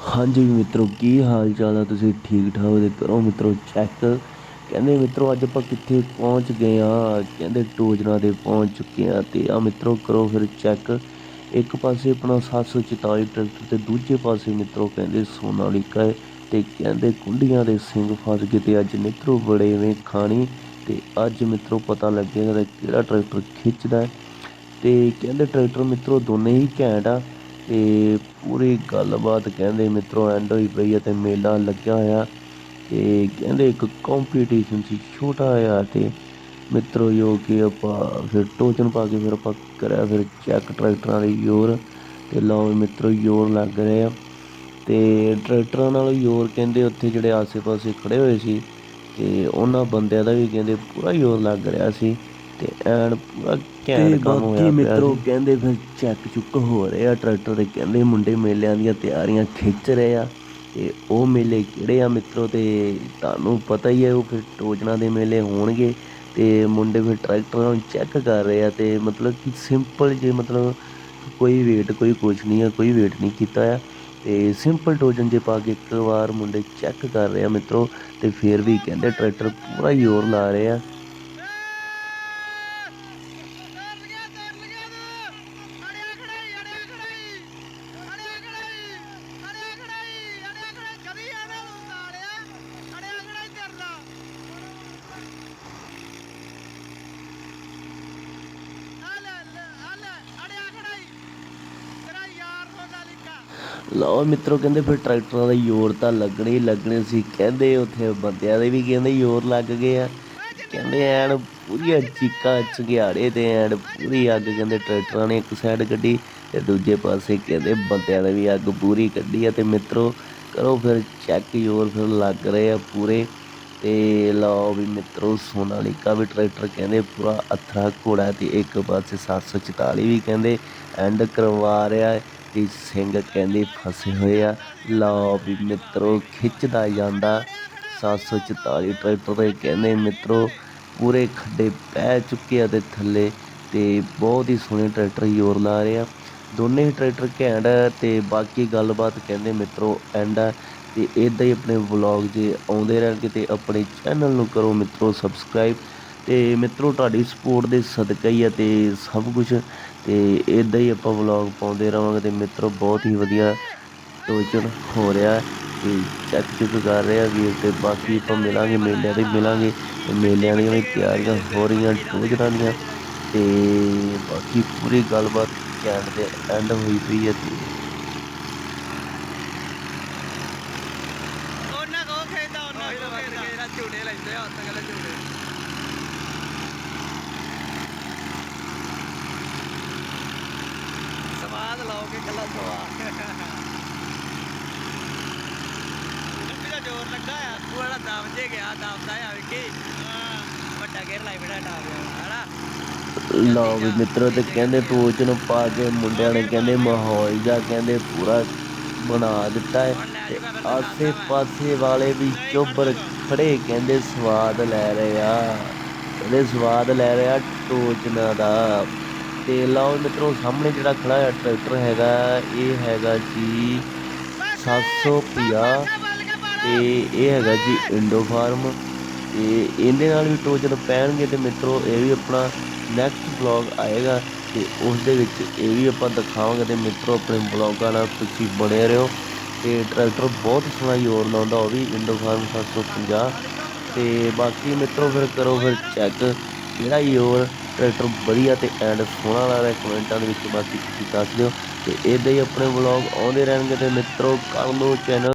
ਹਾਂਜੀ ਮਿੱਤਰੋ, ਕੀ ਹਾਲ ਚਾਲ ਆ? ਤੁਸੀਂ ਠੀਕ ਠਾਕ ਤੇ ਕਰੋ ਮਿੱਤਰੋ ਚੈੱਕ ਕਹਿੰਦੇ ਮਿੱਤਰੋ, ਅੱਜ ਆਪਾਂ ਕਿੱਥੇ ਪਹੁੰਚ ਗਏ ਆ? ਕਹਿੰਦੇ ਟੋਜਨਾ ਦੇ ਪਹੁੰਚ ਚੁੱਕੇ ਆ ਤੇ ਆ ਮਿੱਤਰੋ, ਕਰੋ ਫਿਰ ਚੈੱਕ ਇੱਕ ਪਾਸੇ ਆਪਣਾ 744 ਟਰੈਕਟਰ ਤੇ ਦੂਜੇ ਪਾਸੇ ਮਿੱਤਰੋ ਕਹਿੰਦੇ ਸੋਨਾਲੀਕਾ ਹੈ ਤੇ ਕਹਿੰਦੇ ਕੁੰਡੀਆਂ ਦੇ ਸਿੰਘ ਫਸ ਗਏ ਤੇ ਅੱਜ ਮਿੱਤਰੋ ਬੜੇ ਖਾਣੀ ਤੇ ਅੱਜ ਮਿੱਤਰੋ ਪਤਾ ਲੱਗੇਗਾ ਕਿ ਕਿਹੜਾ ਟਰੈਕਟਰ ਖਿੱਚਦਾ ਹੈ ਤੇ ਕਹਿੰਦੇ ਟਰੈਕਟਰ ਮਿੱਤਰੋ ਦੋਨੇ ਹੀ ਘੈਂਟ ਆ। ਤੇ ਪੂਰੀ ਗੱਲਬਾਤ ਕਹਿੰਦੇ ਮਿੱਤਰੋ ਐਂਡ ਹੋਈ ਪਈ ਆ ਤੇ ਮੇਲਾ ਲੱਗਿਆ ਹੋਇਆ। ਅਤੇ ਕਹਿੰਦੇ ਇੱਕ ਕੰਪੀਟੀਸ਼ਨ ਸੀ, ਛੋਟਾ ਜਿਹਾ ਅਤੇ ਮਿੱਤਰੋ ਜੋ ਕਿ ਆਪਾਂ ਫਿਰ ਟੋਚਨ ਪਾ ਕੇ ਫਿਰ ਆਪਾਂ ਕਰਿਆ ਫਿਰ ਚੈੱਕ ਟਰੈਕਟਰਾਂ ਦੀ ਜ਼ੋਰ ਅਤੇ ਲਓ ਮਿੱਤਰੋ ਜ਼ੋਰ ਲੱਗ ਰਹੇ। ਆ ਅਤੇ ਟਰੈਕਟਰਾਂ ਨਾਲ ਜ਼ੋਰ ਕਹਿੰਦੇ ਉੱਥੇ ਜਿਹੜੇ ਆਸੇ-ਪਾਸੇ ਖੜੇ ਹੋਏ ਸੀ ਅਤੇ ਉਹਨਾਂ ਬੰਦਿਆਂ ਦਾ ਵੀ ਕਹਿੰਦੇ ਪੂਰਾ ਜ਼ੋਰ ਲੱਗ ਰਿਹਾ ਸੀ। ਤੇ ਐਨ ਪੂਰਾ ਘੈਂਟ ਕੰਮ ਹੋਇਆ ਪਿਆ ਮਿੱਤਰੋ ਕਹਿੰਦੇ ਫਿਰ ਚੈੱਕ ਚੁੱਕ ਹੋ ਰਹੇ ਆ ਟਰੈਕਟਰ ਦੇ ਕਹਿੰਦੇ ਮੁੰਡੇ ਮੇਲਿਆਂ ਦੀਆਂ ਤਿਆਰੀਆਂ ਖਿੱਚ ਰਹੇ ਆ। ਤੇ ਉਹ ਮੇਲੇ ਕਿਹੜੇ ਆ ਮਿੱਤਰੋ ਤੇ ਤੁਹਾਨੂੰ ਪਤਾ ਹੀ ਹੈ ਉਹ ਫਿਰ ਟੋਜਨਾ ਦੇ ਮੇਲੇ ਹੋਣਗੇ। ਤੇ ਮੁੰਡੇ ਫਿਰ ਟਰੈਕਟਰਾਂ ਨੂੰ ਚੈੱਕ ਕਰ ਰਹੇ ਆ ਤੇ ਮਤਲਬ ਕਿ ਸਿੰਪਲ ਜੇ ਮਤਲਬ ਕੋਈ ਵੇਟ ਕੋਈ ਕੁਛ ਨਹੀਂ ਆ ਕੋਈ ਵੇਟ ਨਹੀਂ ਕੀਤਾ ਆ। ਤੇ ਸਿੰਪਲ ਟੋਜਨ ਜੇ ਪਾ ਕੇ ਇੱਕ ਵਾਰ ਮੁੰਡੇ ਚੈੱਕ ਕਰ ਰਹੇ ਆ ਮਿੱਤਰੋ ਤੇ ਫਿਰ ਵੀ ਕਹਿੰਦੇ ਟਰੈਕਟਰ ਪੂਰਾ ਜ਼ੋਰ ਲਾ ਰਹੇ ਆ। ਲਓ ਮਿੱਤਰੋ, ਕਹਿੰਦੇ ਫਿਰ ਟਰੈਕਟਰਾਂ ਦਾ ਜ਼ੋਰ ਤਾਂ ਲੱਗਣੇ ਹੀ ਲੱਗਣੇ ਸੀ। ਕਹਿੰਦੇ ਉੱਥੇ ਬੰਦਿਆਂ ਦੇ ਵੀ ਕਹਿੰਦੇ ਜ਼ੋਰ ਲੱਗ ਗਏ ਆ ਕਹਿੰਦੇ ਐਨ ਪੂਰੀਆਂ ਚੀਕਾਂ ਚੰਗਿਆੜੇ ਤੇ ਐਨ ਪੂਰੀ ਅੱਗ ਕਹਿੰਦੇ ਟਰੈਕਟਰਾਂ ਨੇ ਇੱਕ ਸਾਈਡ ਕੱਢੀ ਤੇ ਦੂਜੇ ਪਾਸੇ ਕਹਿੰਦੇ ਬੰਦਿਆਂ ਨੇ ਵੀ ਅੱਗ ਪੂਰੀ ਕੱਢੀ ਆ। ਤੇ ਮਿੱਤਰੋ, ਕਰੋ ਫਿਰ ਚੈੱਕ ਜ਼ੋਰ ਫਿਰ ਲੱਗ ਰਹੇ ਆ ਪੂਰੇ। ਤੇ ਲਓ ਵੀ ਮਿੱਤਰੋ, ਸੋਨਾਲੀਕਾ ਵੀ ਟਰੈਕਟਰ ਕਹਿੰਦੇ ਪੂਰਾ ਅਥਰਾ ਘੋੜਾ ਤੇ ਇੱਕ ਪਾਸੇ 744 ਵੀ ਕਹਿੰਦੇ ਐਂਡ ਕਰਵਾ ਰਿਹਾ ਤੇ ਸਿੰਘ ਕਹਿੰਦੇ ਫਸੇ ਹੋਏ ਆ। ਲਓ ਵੀ ਮਿੱਤਰੋ, ਖਿੱਚਦਾ ਜਾਂਦਾ। 744 ਟਰੈਕਟਰ ਦੇ ਕਹਿੰਦੇ, ਮਿੱਤਰੋ, ਪੂਰੇ ਖੱਡੇ ਪੈ ਚੁੱਕੇ ਆ ਤੇ ਥੱਲੇ ਤੇ ਬਹੁਤ ਹੀ ਸੋਹਣੇ ਟਰੈਕਟਰ ਜ਼ੋਰ ਲਾ ਰਹੇ ਆ। ਦੋਨੇ ਹੀ ਟਰੈਕਟਰ ਘੈਂਟ ਆ ਤੇ ਬਾਕੀ ਗੱਲਬਾਤ ਕਹਿੰਦੇ, ਮਿੱਤਰੋ ਐਂਡ ਆ ਤੇ ਇਦਾਂ ਹੀ ਆਪਣੇ ਵਲੌਗ ਜੇ ਆਉਂਦੇ ਰਹਿਣਗੇ ਤੇ ਆਪਣੇ ਚੈਨਲ ਨੂੰ ਕਰੋ ਮਿੱਤਰੋ ਸਬਸਕ੍ਰਾਈਬ ਤੇ ਮਿੱਤਰੋ, ਤੁਹਾਡੀ ਸਪੋਰਟ ਦੇ ਸਦਕਾ ਹੀ ਆ ਤੇ ਸਭ ਕੁਝ ਅਤੇ ਇੱਦਾਂ ਹੀ ਆਪਾਂ ਵਲੋਗ ਪਾਉਂਦੇ ਰਹਾਂਗੇ ਅਤੇ ਮਿੱਤਰੋ ਬਹੁਤ ਹੀ ਵਧੀਆ ਟੋਚਨ ਹੋ ਰਿਹਾ ਅਤੇ ਚੈੱਕ ਚੁੱਕ ਕਰ ਰਿਹਾ ਵੀਰ ਅਤੇ ਬਾਕੀ ਆਪਾਂ ਮਿਲਾਂਗੇ, ਮੇਲਿਆਂ ਤੇ ਮਿਲਾਂਗੇ ਤੇ ਮੇਲਿਆਂ ਦੀਆਂ ਵੀ ਤਿਆਰੀਆਂ ਹੋ ਰਹੀਆਂ ਟੋਜਨਾਂ ਦੀਆਂ ਅਤੇ ਬਾਕੀ ਪੂਰੀ ਗੱਲਬਾਤ ਕਹਿਣ ਦੇ ਐਂਡ ਹੋਈ ਪਈ ਹੈ ਅਤੇ ਉਹਨਾਂ ਕੋ ਖੇਦਾ ਉਹਨਾਂ ਕੋ ਖੇਦਾ ਜਿਹੜਾ ਝੂਟੇ ਲੈਂਦੇ ਆ ਉੱਥੇ ਕਹਿੰਦੇ ਝੂਟੇ ਸਵਾਦ ਲਾਓ ਕੇ ਕੱਲਾ ਸਵਾਦ ਲੱਭੀ ਦਾ ਜ਼ੋਰ ਲੱਗਾ ਆ। ਉਹ ਜਿਹੜਾ ਦਬ ਜੇ ਗਿਆ ਦਬਦਾ ਆ ਵੇਖੀ ਵੱਡਾ ਗੇਰ ਲਾਈ ਬੜਾ ਟਾ ਗਿਆ ਹਨਾ? ਲਓ ਵੀ ਮਿੱਤਰੋ ਤੇ ਕਹਿੰਦੇ ਟੋਚ ਨੂੰ ਪਾ ਕੇ ਮੁੰਡਿਆਂ ਨੇ ਕਹਿੰਦੇ ਮਾਹੌਲ ਜਾ ਕਹਿੰਦੇ ਪੂਰਾ ਬਣਾ ਦਿੱਤਾ ਹੈ। ਤੇ ਆਸੇ ਪਾਸੇ ਵਾਲੇ ਵੀ ਚੁੱਪਰ ਖੜੇ ਕਹਿੰਦੇ ਸਵਾਦ ਲੈ ਰਹੇ ਆ। ਕਹਿੰਦੇ ਸਵਾਦ ਲੈ ਰਿਹਾ ਟੋਚਨਾ ਦਾ। ਤੇ ਲਓ ਮਿੱਤਰੋ, ਸਾਹਮਣੇ ਜਿਹੜਾ ਖੜਾ ਹੈ ਟਰੈਕਟਰ ਹੈਗਾ, ਇਹ ਹੈਗਾ ਜੀ 750 ਤੇ ਇਹ ਹੈਗਾ ਜੀ ਇੰਡੋ ਫਾਰਮ ਤੇ ਇਹਦੇ ਨਾਲ ਵੀ ਟੋਚਨ ਪੈਣਗੇ ਤੇ ਮਿੱਤਰੋ, ਇਹ ਵੀ ਆਪਣਾ ਨੈਕਸਟ ਵਲੌਗ ਆਏਗਾ ਤੇ ਉਸ ਦੇ ਵਿੱਚ ਇਹ ਵੀ ਆਪਾਂ ਦਿਖਾਵਾਂਗੇ ਤੇ ਮਿੱਤਰੋ, ਆਪਣੇ ਵਲੌਗਾਂ ਨਾਲ ਤੁਸੀਂ ਬਣੇ ਰਹੋ ਤੇ ਟਰੈਕਟਰ ਬਹੁਤ ਸੋਹਣਾ ਜ਼ੋਰ ਲਾਉਂਦਾ, ਉਹ ਵੀ ਇੰਡੋ ਫਾਰਮ 750 ਤੇ ਬਾਕੀ ਮਿੱਤਰੋ, ਫਿਰ ਕਰੋ ਫਿਰ ਚੈੱਕ ਕਿਹੜਾ ਯੋਰ ਟਰੈਕਟਰ ਵਧੀਆ ਤੇ ਐਂਡ ਸੋਹਣਾ ਲੱਗ ਰਿਹਾ ਕਮੈਂਟਾਂ ਦੇ ਵਿੱਚ ਬਾਕੀ ਤੁਸੀਂ ਦੱਸ ਦਿਓ ਤੇ ਇਦਾਂ ਹੀ ਆਪਣੇ ਵਲੌਗ ਆਉਂਦੇ ਰਹਿਣਗੇ ਤੇ ਮਿੱਤਰੋ, ਕਰ ਨੂੰ ਚੈਨਲ